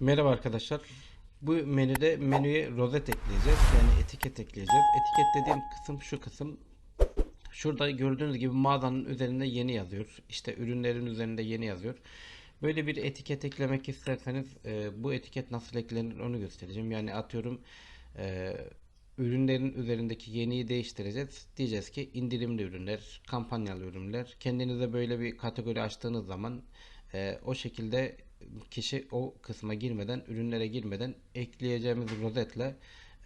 Merhaba arkadaşlar. Bu menüde menüye rozet ekleyeceğiz. Yani etiket ekleyeceğiz. Etiket dediğim kısım şu kısım. Şurada gördüğünüz gibi mağazanın üzerinde yeni yazıyor. İşte ürünlerin üzerinde yeni yazıyor. Böyle bir etiket eklemek isterseniz e, bu etiket nasıl eklenir onu göstereceğim. Yani atıyorum e, ürünlerin üzerindeki yeniyi değiştireceğiz. Diyeceğiz ki indirimli ürünler, kampanyalı ürünler. Kendinize böyle bir kategori açtığınız zaman e, o şekilde kişi o kısma girmeden, ürünlere girmeden ekleyeceğimiz rozetle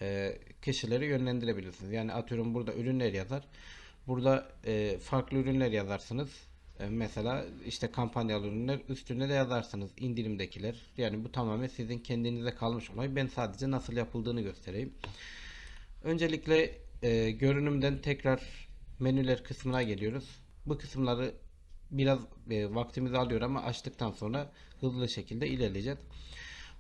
e, kişileri yönlendirebilirsiniz. Yani atıyorum burada ürünler yazar. Burada e, farklı ürünler yazarsınız. E, mesela işte kampanyalı ürünler üstüne de yazarsınız indirimdekiler. Yani bu tamamen sizin kendinize kalmış olay. Ben sadece nasıl yapıldığını göstereyim. Öncelikle e, görünümden tekrar menüler kısmına geliyoruz. Bu kısımları biraz e, vaktimizi alıyor ama açtıktan sonra hızlı şekilde ilerleyeceğiz.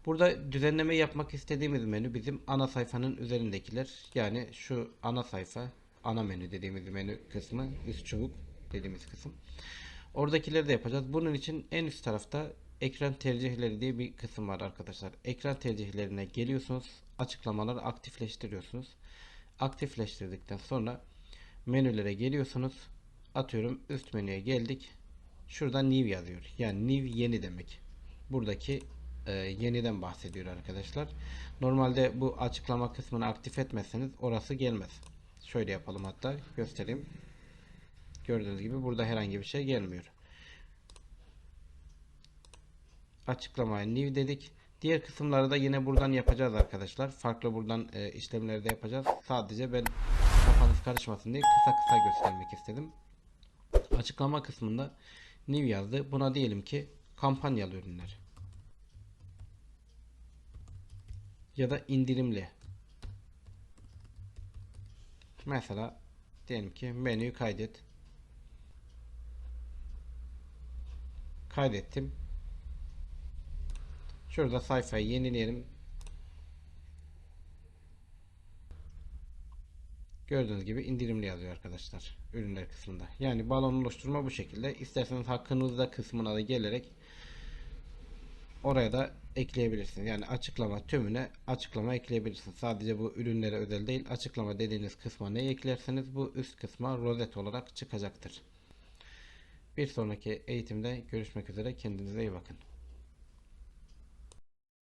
Burada düzenleme yapmak istediğimiz menü bizim ana sayfanın üzerindekiler. Yani şu ana sayfa, ana menü dediğimiz menü kısmı, üst çubuk dediğimiz kısım. Oradakileri de yapacağız. Bunun için en üst tarafta ekran tercihleri diye bir kısım var arkadaşlar. Ekran tercihlerine geliyorsunuz. Açıklamaları aktifleştiriyorsunuz. Aktifleştirdikten sonra menülere geliyorsunuz. Atıyorum üst menüye geldik. Şurada new yazıyor. Yani new yeni demek. Buradaki e, yeniden bahsediyor arkadaşlar. Normalde bu açıklama kısmını aktif etmezseniz orası gelmez. Şöyle yapalım hatta göstereyim. Gördüğünüz gibi burada herhangi bir şey gelmiyor. Açıklamaya new dedik. Diğer kısımları da yine buradan yapacağız arkadaşlar. Farklı buradan e, işlemleri de yapacağız. Sadece ben kafanız karışmasın diye kısa kısa göstermek istedim. Açıklama kısmında new yazdı. Buna diyelim ki kampanyalı ürünler. Ya da indirimli. Mesela diyelim ki menüyü kaydet. Kaydettim. Şurada sayfayı yenileyelim. Gördüğünüz gibi indirimli yazıyor arkadaşlar ürünler kısmında. Yani balon oluşturma bu şekilde. İsterseniz hakkınızda kısmına da gelerek oraya da ekleyebilirsiniz. Yani açıklama tümüne açıklama ekleyebilirsiniz. Sadece bu ürünlere özel değil. Açıklama dediğiniz kısma ne eklerseniz bu üst kısma rozet olarak çıkacaktır. Bir sonraki eğitimde görüşmek üzere. Kendinize iyi bakın.